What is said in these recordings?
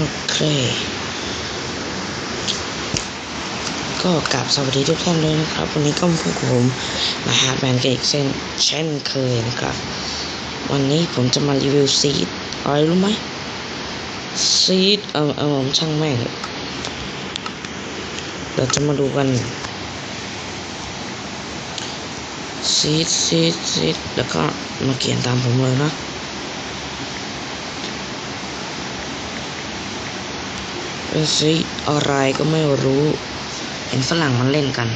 โอเค ก็กราบสวัสดีทุกท่านเลยนะครับ วันนี้ก็พวกผมมาหาแบรนด์กันอีกเช่นเช่นเคยนะครับ วันนี้ผมจะมารีวิวซีดอะไรรู้ไหมซีดเออเออช่างแม่งเราจะมาดูกันซีดซีดซีดแล้วก็มาเขียนตามผมเลยนะ เป็นซีอะไรก็ไม่รู้ เห็นฝรั่งมันเล่นกัน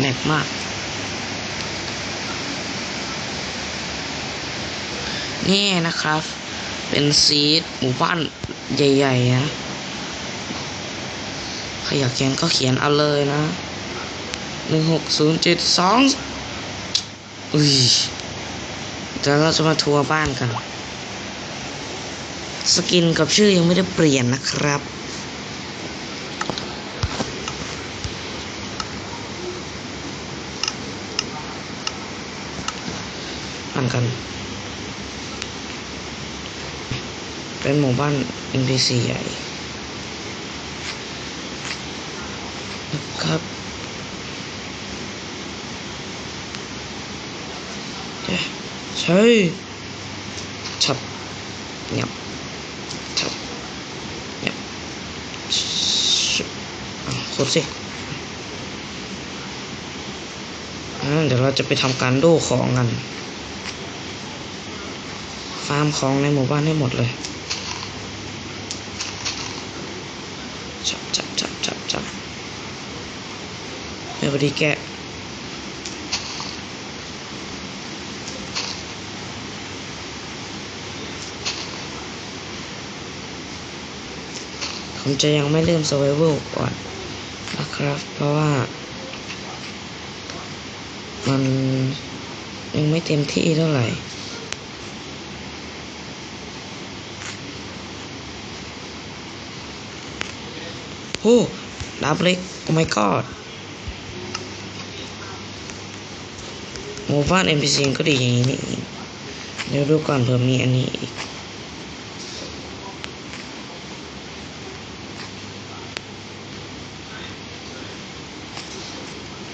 แหลกมาก นี่นะครับ เป็นซีดหมู่บ้านใหญ่ๆนะใครอยากเขียนก็เขียนเอาเลยนะหนึ่งหกศูนย์เจ็ดสองอุ้ยเดี๋ยวเราจะมาทัวร์บ้านกัน สกินกับชื่อยังไม่ได้เปลี่ยนนะครับ อ่านกัน เป็นหมู่บ้าน NPC ใหญ่ครับเอ๊ะใช่ชับเงียบชับเงียบชิบอะกดสิเดี๋ยวเราจะไปทำการโด้ของกัน ฟาร์มของในหมู่บ้านให้หมดเลยจับจับจับจับจับเดี๋ยวพอดีแกะผมจะยังไม่เริ่ม survival ก่อนนะครับ เพราะว่า มันยังไม่เต็มที่เท่าไหร่ โอ้ดาบเล็กโอ้ my god หมู่บ้าน NPC ก็ดีอย่างนี้นี่เดี๋ยวดูก่อนเผื่อมีอันนี้อีก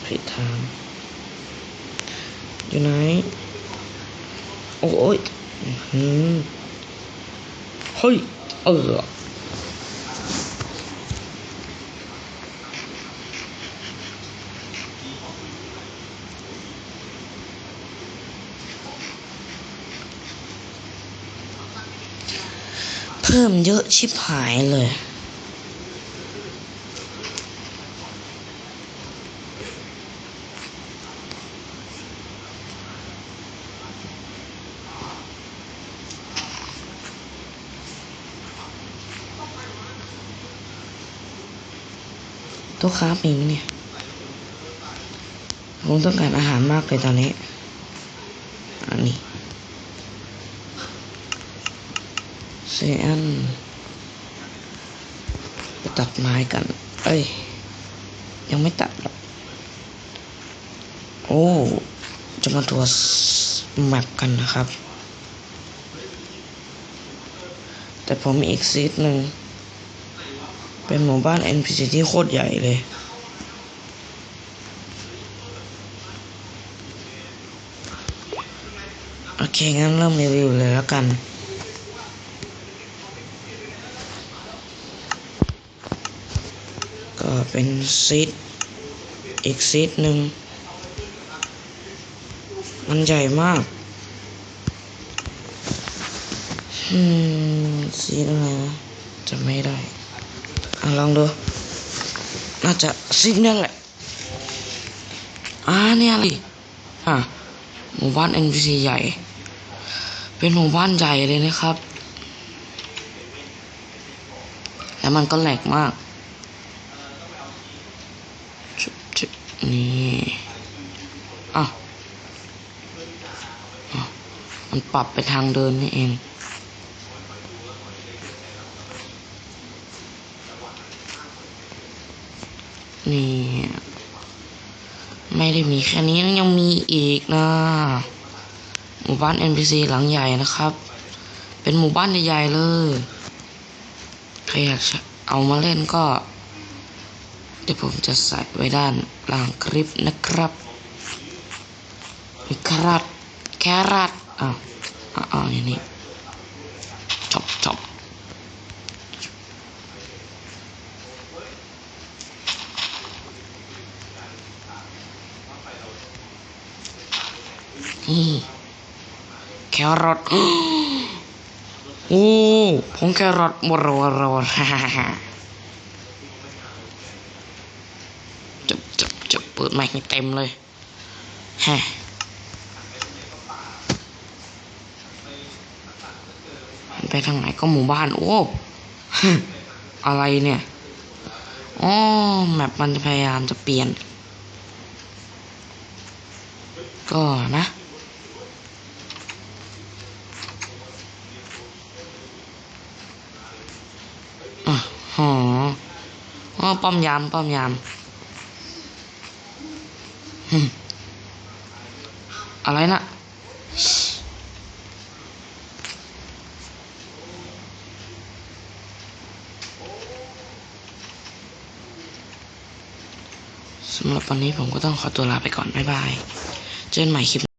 ผิดทาง อยู่ไหน โอ้ยอืมเฮ้ย เออ พิ่มเยอะชิบหายเลย ตัวค้ามีไหมเนี่ย ผมต้องการอาหารมากเลยตอนนี้ อันนี้ เซอันไปตัดไม้กัน เอ้ย ยังไม่ตัดหรอกโอ้ จะมาตัวจแมปกันนะครับ แต่ผมมีอีกซีดหนึ่ง เป็นหมู่บ้าน NPC ที่โคตรใหญ่เลยโอเค งั้นเริ่มรีวิวเลยแล้วกัน ก็เป็นซีดอีกซีดหนึ่ง มันใหญ่มากซีดอะไรนะจะไม่ได้อลองดู น่าจะซีดนั่นแหละ อ่าเนี่ยอะไรอะหมู่บ้าน NPC ใหญ่ เป็นหมู่บ้านใหญ่เลยนะครับ แล้วมันก็แหลกมากชุบชุบนี่อะอะ มัน ปรับไปทางเดินนี่เอง นี่ ไม่ได้มีแค่นี้ยังมีอีกนะ หมู่บ้าน NPC หลังใหญ่นะครับ เป็นหมู่บ้านใหญ่ๆเลย ใครอยากเอามาเล่นก็เดี๋ยวผมจะใส่ไว้ด้านล่างคลิปนะครับ มีแครอทแครอทอ้า อ้าวอ้าวอย่างนี้จบจบนี่แครอทโอ้ผงแครอทมรวรวฮ่าฮ่าจะจะจะเปิดใหม่เต็มเลยฮะมัน ไปทางไหนก็หมู่บ้าน โอ้อะไรเนี่ยอ๋อแมปมันจะพยายามจะเปลี่ยน ก็นะอะหออ๋อป้อมยาม ป้อมยามอะไรนะ สำหรับวันนี้ผมก็ต้องขอตัวลาไปก่อน บ๊ายบาย เจอกันใหม่คลิป